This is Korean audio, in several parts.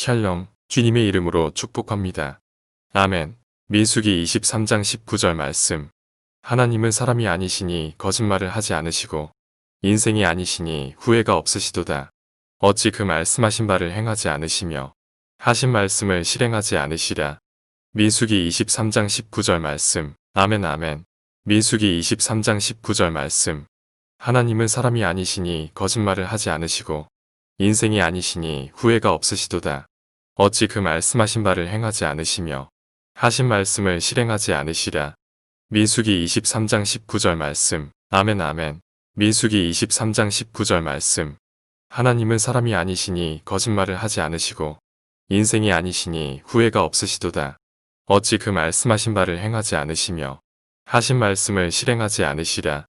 샬롬, 주님의 이름으로 축복합니다. 아멘. 민수기 23장 19절 말씀. 하나님은 사람이 아니시니 거짓말을 하지 않으시고 인생이 아니시니 후회가 없으시도다. 어찌 그 말씀하신 바를 행하지 않으시며 하신 말씀을 실행하지 않으시랴. 민수기 23장 19절 말씀. 아멘 아멘. 민수기 23장 19절 말씀. 하나님은 사람이 아니시니 거짓말을 하지 않으시고 인생이 아니시니 후회가 없으시도다. 어찌 그 말씀하신 바를 행하지 않으시며 하신 말씀을 실행하지 않으시랴. 민수기 23장 19절 말씀. 아멘 아멘. 민수기 23장 19절 말씀. 하나님은 사람이 아니시니 거짓말을 하지 않으시고 인생이 아니시니 후회가 없으시도다. 어찌 그 말씀하신 바를 행하지 않으시며 하신 말씀을 실행하지 않으시랴.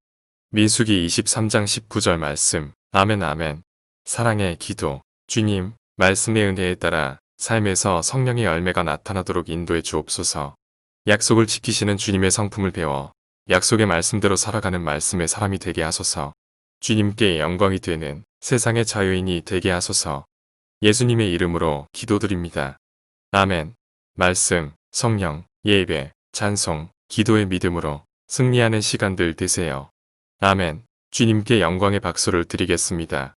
민수기 23장 19절 말씀. 아멘 아멘. 사랑의 기도. 주님, 말씀의 은혜에 따라 삶에서 성령의 열매가 나타나도록 인도해 주옵소서. 약속을 지키시는 주님의 성품을 배워 약속의 말씀대로 살아가는 말씀의 사람이 되게 하소서. 주님께 영광이 되는 세상의 자유인이 되게 하소서. 예수님의 이름으로 기도드립니다. 아멘. 말씀, 성령, 예배, 찬송, 기도의 믿음으로 승리하는 시간들 되세요. 아멘. 주님께 영광의 박수를 드리겠습니다.